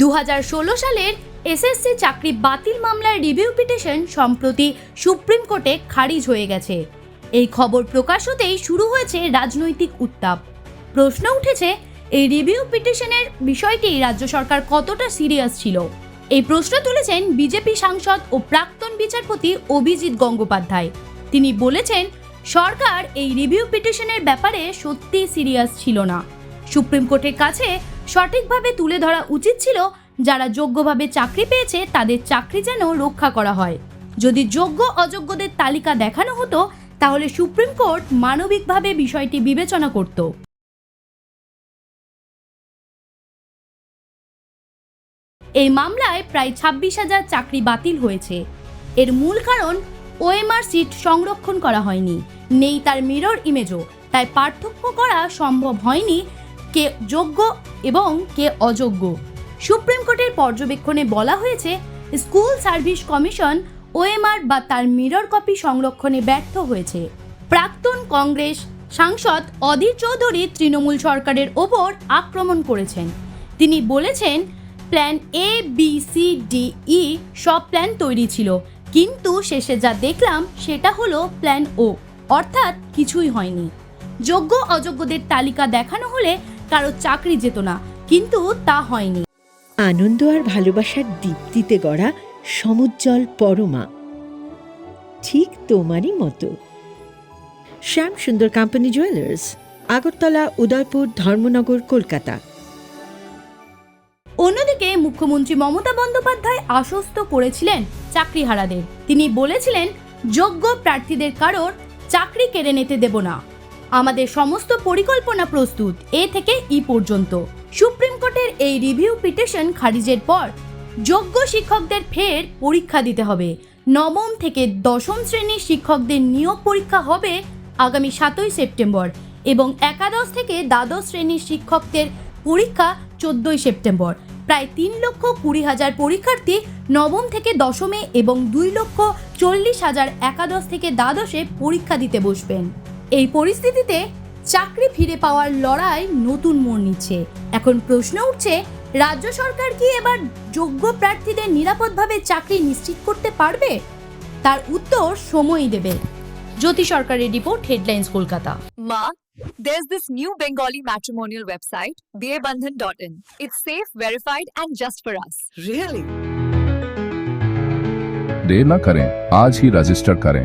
দু হাজার ষোলো সালের এসএসসি চাকরি বাতিল মামলার রিভিউ পিটিশন সম্প্রতি সুপ্রিম কোর্টে খারিজ হয়ে গেছে। এই খবর প্রকাশ হতেই শুরু হয়েছে রাজনৈতিক উত্তাপ। প্রশ্ন উঠেছে, এই রিভিউ পিটিশনের বিষয়টি রাজ্য সরকার কতটা সিরিয়াস ছিল? এই প্রশ্ন তুলেছেন বিজেপি সাংসদ ও প্রাক্তন বিচারপতি অভিজিৎ গঙ্গোপাধ্যায়। তিনি বলেছেন, সরকার এই রিভিউ পিটিশনের ব্যাপারে সত্যি সিরিয়াস ছিল না। সুপ্রিম কোর্টের কাছে সঠিকভাবে তুলে ধরা উচিত ছিল যারা যোগ্যভাবে চাকরি পেয়েছে তাদের চাকরি যেন রক্ষা করা হয়। যদি যোগ্য অযোগ্যদের তালিকা দেখানো হতো, তাহলে সুপ্রিম কোর্ট মানবিকভাবে বিষয়টি বিবেচনা করত। এই মামলায় প্রায় ছাব্বিশ হাজার চাকরি বাতিল হয়েছে। এর মূল কারণ, ওএমআর সিট সংরক্ষণ করা হয়নি। নেই তার মিরর ইমেজও, তাই পার্থক্য করা সম্ভব হয়নি কে যোগ্য এবং কে অযোগ্য। সুপ্রিম কোর্টের পর্যবেক্ষণে বলা হয়েছে, স্কুল সার্ভিস কমিশন ওএমআর বা তার মিরর কপি সংরক্ষণে ব্যর্থ হয়েছে। প্রাক্তন কংগ্রেস সাংসদ অধীর চৌধুরী তৃণমূল সরকারের ওপর আক্রমণ করেছেন। তিনি বলেছেন, plan A B C D E সব প্ল্যান তৈরি ছিল, কিন্তু শেষে যা দেখলাম সেটা হলো প্ল্যান ও অর্থাৎ কিছুই হয়নি। যোগ্য অযোগ্যদের তালিকা দেখানো হলে কারও চাকরি যেত না কিন্তু তা হয়নি। আনন্দ আর ভালোবাসার দীপ্তিতে গড়া সমুজ্জ্বল পরমা। ঠিক তোমারই মতো। Shyam Sundar company jewellers Agartala Udaipur Dharmanagar Kolkata. অন্যদিকে মুখ্যমন্ত্রী মমতা বন্দ্যোপাধ্যায় আশ্বস্ত করেছিলেন চাকরিহারাদের। তিনি বলেছিলেন যোগ্য প্রার্থীদের কারোর চাকরি কেড়ে নিতে দেব না। আমাদের সমস্ত পরিকল্পনা প্রস্তুত, এ থেকে ই পর্যন্ত। সুপ্রিম কোর্টের এই রিভিউ পিটিশন খারিজের পর যোগ্য শিক্ষকদের ফের পরীক্ষা দিতে হবে। নবম থেকে দশম শ্রেণির শিক্ষকদের নিয়োগ পরীক্ষা হবে আগামী সাতই সেপ্টেম্বর এবং একাদশ থেকে দ্বাদশ শ্রেণির শিক্ষকদের পরীক্ষা চোদ্দই সেপ্টেম্বর। প্রায় তিন লক্ষ কুড়ি হাজার পরীক্ষার্থী নবম থেকে দশমে এবং দুই লক্ষ চল্লিশ হাজার একাদশ থেকে দ্বাদশে পরীক্ষা দিতে বসবেন। এই পরিস্থিতিতে চাকরি ফিরে পাওয়ার লড়াই নতুন মোড় নিচ্ছে এখন প্রশ্ন উঠছে রাজ্য সরকার কি এবার যোগ্য প্রার্থীদের নিরাপদভাবে চাকরি নিশ্চিত করতে পারবে তার উত্তর সময়ই দেবে জ্যোতি সরকারের report headlines Kolkata Ma, there's this new Bengali matrimonial website, dearbandhan.in. It's safe, verified, and just for us. Really? देर न करें आज ही रजिस्टर करें